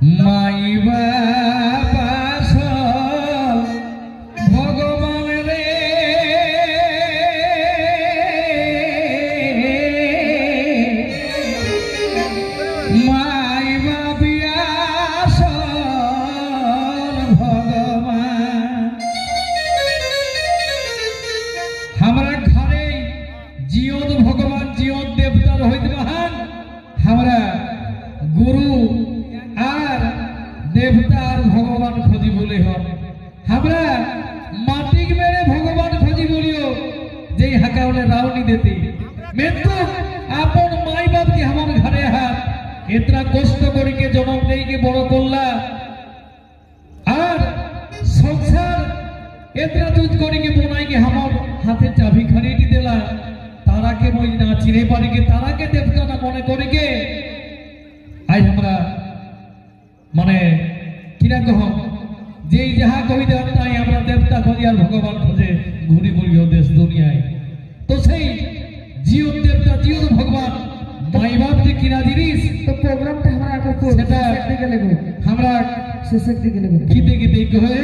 মাইবা ভগবান রে। মাইবা বিয়াস ভগবান। আমরা ঘরে জিয়দ ভগবান জিয়দ দেবতার হইতে মহান। আমরা গুরু দেবতা আর ভগবান খোঁজি বলে হন আমরা মাটিক মেরে ভগবান খোঁজি বলিও যেই হাকা হলে রাউনি দেতে মৃত্যু আপন মাই বাপকে আমার ঘরে হাত। এতরা কষ্ট করিকে জন্ম দেইকে বড় করলা। আর সংসার, এতরা তুজ করিকে বোনাইকে আমার হাতে চাবি খানিয়ে দিলা। তারাকে মই না চিনে পারিকে তারাকে দেবতা না মনে করিকে আজ আমরা মানে কিনা কহ যেই যাহা কবিতা তাই আমরা দেবতা খোঁজি আর ভগবান খোঁজে ঘুরি বলি দেশ দুনিয়ায়। তো সেই জিও দেবতা জিও ভগবান মাই বাপ যে কিনা জিনিস তো প্রোগ্রামটা আমরা সেটা- আমরা শেষের দিকে গীতে গীতে কহে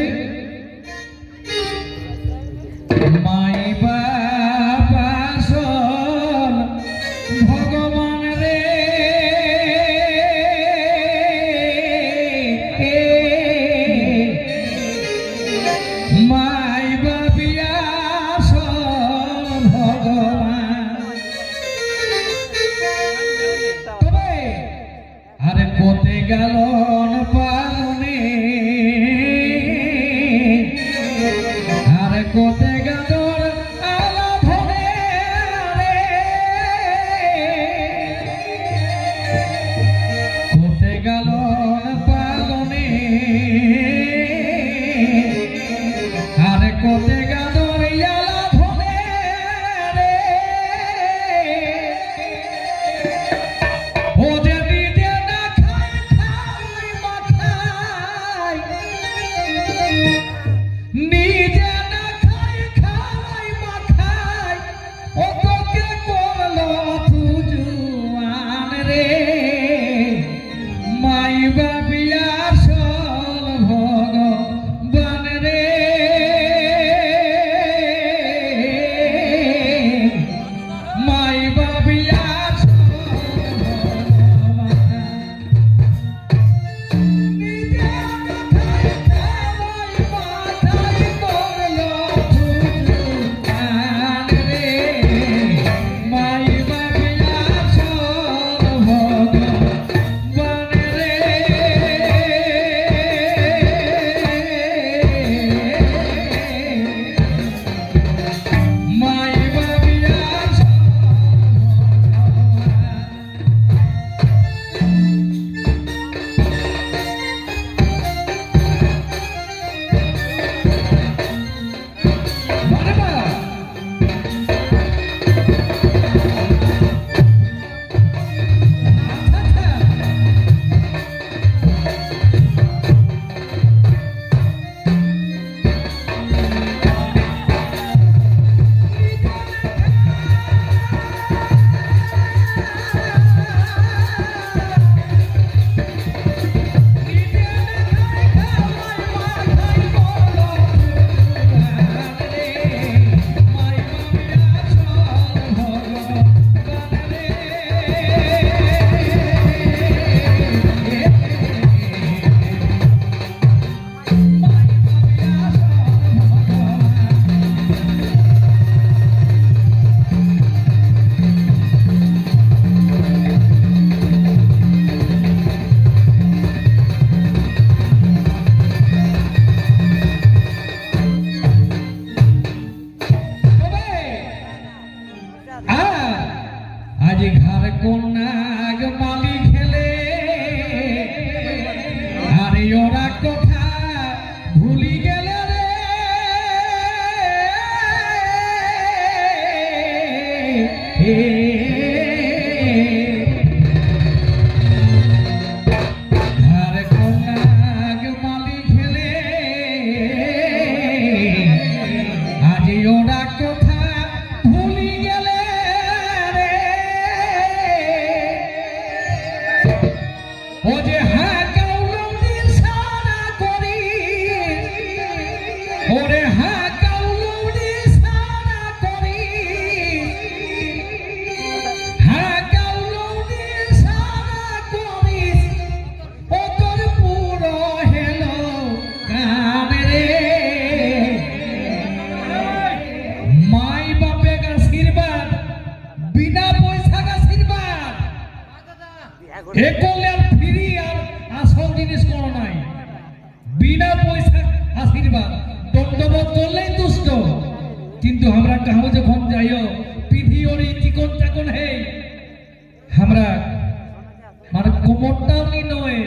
মানে কোমরটাও নি নয়।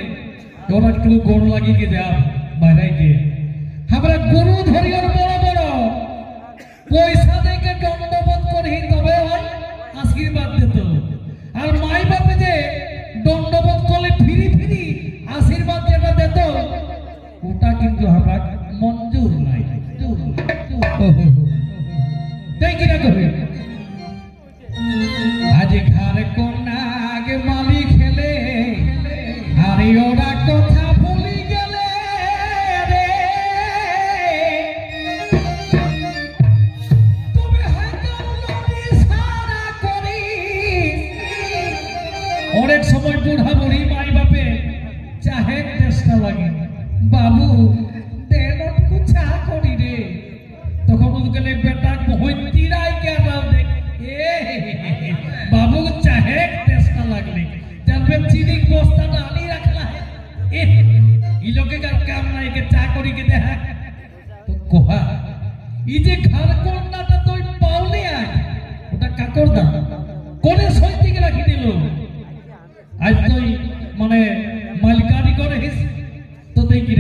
ওরা একটু গোড় লাগিয়ে গিয়ে যাও বাইরে গিয়ে। আমরা গরু ধরি বড় বড়। পয়সা থেকে দণ্ডবোধ করি তবে হয় আশীর্বাদ দিত। আর মাই বাপে যে দণ্ডবোধ করলে ফিরি ফিরি আশীর্বাদ যেটা দিত ওটা কিন্তু আমরা মঞ্জুর নাই তাই কিনা কবে। কাম নাই কে চা করি কে দেখা তো কোহা, ই যে তুই পাওলি ওটা কাকর কোনে রাখি দিল। আজ তুই মানে করে হিস, তো তুই কি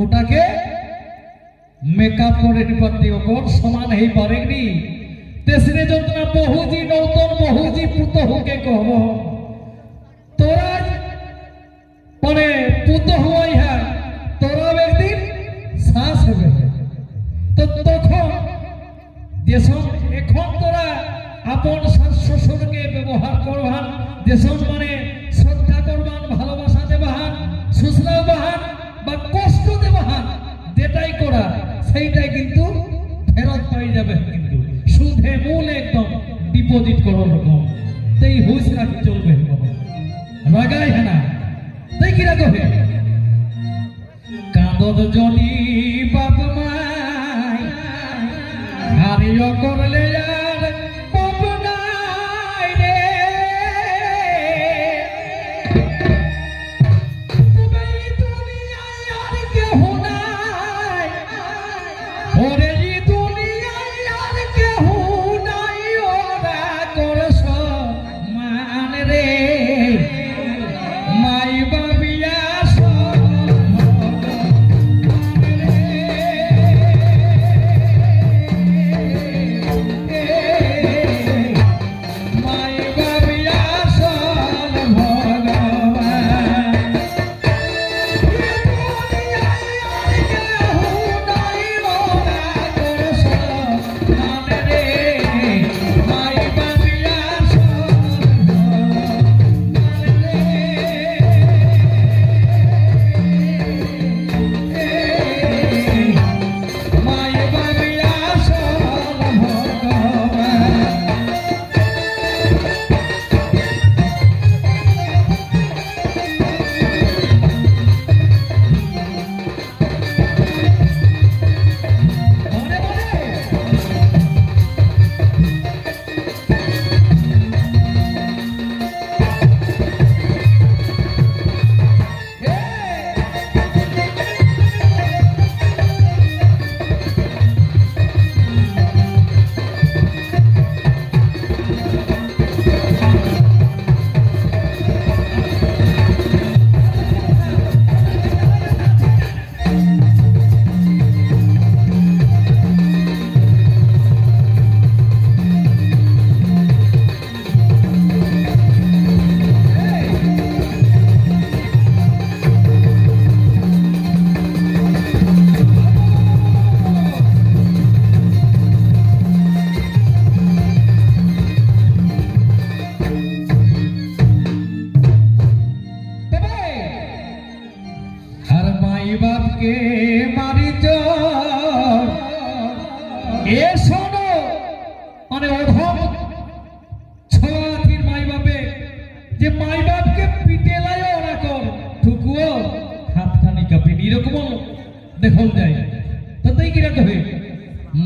ওটাকে মেকআপ করে নিপাতি ওপর সমান হেই পারেনি। তেসরে যন্ত্রণা বহুজি, নৌতন বহুজি, পুত হুকে কহব। তোরা পরে পুত হুয়াই হ্যাঁ তোরা একদিন শ্বাস হবে তো তখন যেসব এখন তোরা আপন শাশ শ্বশুরকে ব্যবহার করবান। যেসব মানে শ্রদ্ধা করবান, ভালোবাসা দেবাহান শুশ্রাও সেইটাই কিন্তু ফেরত পাই যাবে কিন্তু। সুদে মূল একদম ডিপোজিট করো রকম। তাই হুশ রাখি চলবে রাগাই হ্যাঁ তাই কি রাখবে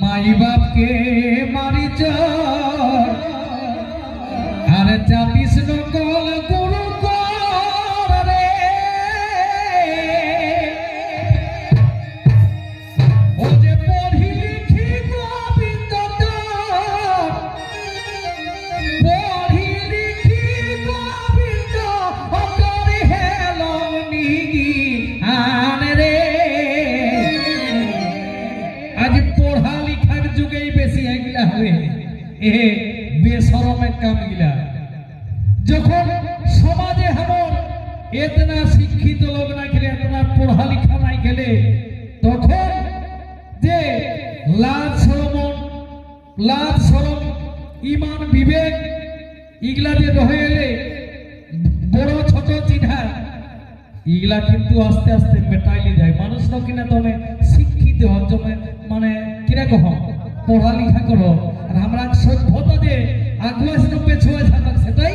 মাই বাপকে মারি আর এ বেসরমের কাম গিলা যখন সমাজে আমার এতনা শিক্ষিত লোক না খেলে এতনা পড়া লিখা নাই খেলে তখন যে লাজ সরমন লাজ সরম, ইমান বিবেক ইগলা যে রহে এলে বড় ছোট চিঠা, ইগলা কিন্তু আস্তে আস্তে মেটাইলে যায়। মানুষ ন কিনা তুমি শিক্ষিত হন মানে কিরা কহ পড়ালেখা করো। আর আমরা সভ্যতাদের যে রূপে ছোঁয়া থাকা সেটাই